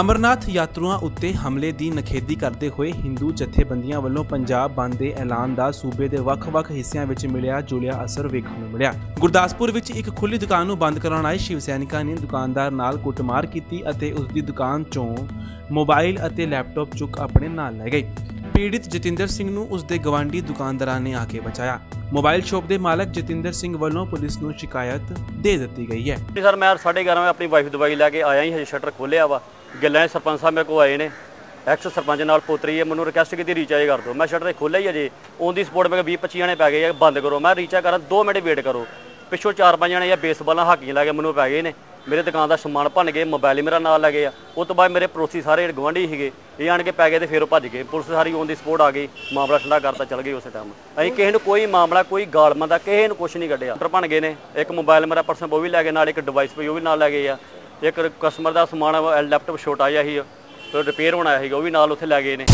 ਅਮਰਨਾਥ ਯਾਤਰੂਆਂ ਉੱਤੇ ਹਮਲੇ ਦੀ ਨਖੇਦੀ ਕਰਦੇ ਹੋਏ ਹਿੰਦੂ ਜਥੇਬੰਦੀਆਂ ਵੱਲੋਂ ਪੰਜਾਬ ਬੰਦ ਦੇ ਐਲਾਨ ਦਾ ਸੂਬੇ ਦੇ ਵੱਖ-ਵੱਖ ਹਿੱਸਿਆਂ ਵਿੱਚ ਮਿਲਿਆ ਜੁਲਿਆ ਅਸਰ ਵੇਖਣ ਨੂੰ ਮਿਲਿਆ। ਗੁਰਦਾਸਪੁਰ ਵਿੱਚ ਇੱਕ ਖੁੱਲੀ ਦੁਕਾਨ ਨੂੰ ਬੰਦ ਕਰਾਉਣ ਆਏ ਸ਼ਿਵ ਸੈਨਿਕਾਂ ਨੇ ਦੁਕਾਨਦਾਰ ਨਾਲ ਕੁੱਟਮਾਰ ਕੀਤੀ ਅਤੇ ਉਸ ਦੀ ਦੁਕਾਨ 'ਚੋਂ ਮੋਬਾਈਲ ਅਤੇ ਲੈਪਟਾਪ ਚੁੱਕ ਆਪਣੇ ਨਾਲ ਲੈ ਗਏ। ਪੀੜਿਤ ਜਤਿੰਦਰ ਸਿੰਘ ਨੂੰ ਉਸ ਦੇ ਗਵਾਂਢੀ ਦੁਕਾਨਦਾਰਾਂ ਨੇ ਆ ਕੇ ਬਚਾਇਆ। ਮੋਬਾਈਲ ਸ਼ਾਪ ਦੇ ਮਾਲਕ ਜਤਿੰਦਰ ਸਿੰਘ ਵੱਲੋਂ ਪੁਲਿਸ ਨੂੰ ਸ਼ਿਕਾਇਤ ਦੇ ਦਿੱਤੀ ਗਈ ਹੈ। ਜੀ ਸਰ, ਮੈਂ 11:30 ਵਜੇ ਆਪਣੀ ਵਾਈਫ ਦਵਾਈ ਲੈ ਕੇ ਆਇਆ ਹੀ ਹਜੇ ਸ਼ਟਰ ਖੋਲਿਆ ਵਾ। ਗਿੱਲਾਂ ਸਰਪੰਚ ਸਾਹਿਬ ਮੇਰੇ ਕੋਲ ਆਏ ਨੇ। ਐਕਸ ਸਰਪੰਚ ਨਾਲ ਪੋਤਰੀ ਹੈ, ਮੈਨੂੰ ਰਿਕਵੈਸਟ ਕੀਤੀ ਰੀਚਾਰਜ ਕਰ ਦਿਓ। ਮੈਂ ਸ਼ਟਰ ਖੋਲਿਆ ਹੀ ਅਜੇ। ਔਨ ਦੀ ਸਪੋਰਟ ਮੈਂ 20 25 ਜਣੇ ਪੈ ਗਏ ਆ, ਬੰਦ ਕਰੋ। ਮੈਂ ਰੀਚਾਰਜ ਕਰਾਂ 2 ਮਿੰਟ ਵੇਟ ਕਰੋ। ਪਿੱਛੋਂ 4-5 ਜਣੇ ਜਾਂ ਬੇਸਬਾਲਾਂ ਹਾਕੀਆਂ ਲੈ ਕੇ ਮੈਨੂੰ ਪੈ ਗਏ ਨੇ। ਮੇਰੇ ਦੁਕਾਨ ਦਾ ਸਮਾਨ ਭੰਨ ਗਏ ਮੋਬਾਈਲ ਹੀ ਮੇਰਾ ਨਾਲ ਲੈ ਗਏ ਆ। ਉਸ ਤੋਂ ਬਾਅਦ ਮੇਰੇ ਪੜੋਸੀ ਸਾਰੇ ਗਵਾਂਢੀ ਸੀਗੇ, ਇਹ ਆਣ ਕੇ ਪੈ ਗਏ ਤੇ ਫਿਰ ਉਹ ਭੱਜ ਗਏ। ਪੁਲਿਸ ਸਾਰੀ ਔਨ ਦੀ ਸਪੋਰਟ ਆ ਗਈ, ਮਾਮਲਾ ਠੰਡਾ ਕਰਤਾ, ਚਲ ਗਏ ਉਸੇ ਟਾਈਮ ਅਸੀਂ ਕਿਸੇ ਨੂੰ ਕੋਈ ਮਾਮਲਾ, ਕੋਈ ਗਾਲਮਾ ਦਾ ਕਿਸੇ ਨੂੰ ਕੁਝ ਨਹੀਂ ਕੱਢਿਆ। ਪਰ ਭੰਨ ਗਏ ਨੇ। ਇੱਕ ਮੋਬਾਈਲ ਮੇਰਾ ਪਰਸਨ ਉਹ ਵੀ ਲੈ ਗਏ ਨਾਲ, ਇੱਕ ਡਿਵਾਈਸ ਪਈ ਉਹ ਵੀ ਨਾਲ ਲੈ ਗਏ ਆ। ਇੱਕ ਕਸਟਮਰ ਦਾ ਸਮਾਨ ਲੈਪਟਾਪ ਛੋਟਾ ਜਿਹਾ ਸੀ ਰਿਪੇਅਰ ਹੋਣਾ ਸੀਗਾ ਉਹ ਵੀ ਨਾਲ ਉੱਥੇ ਲੈ ਗਏ ਨੇ।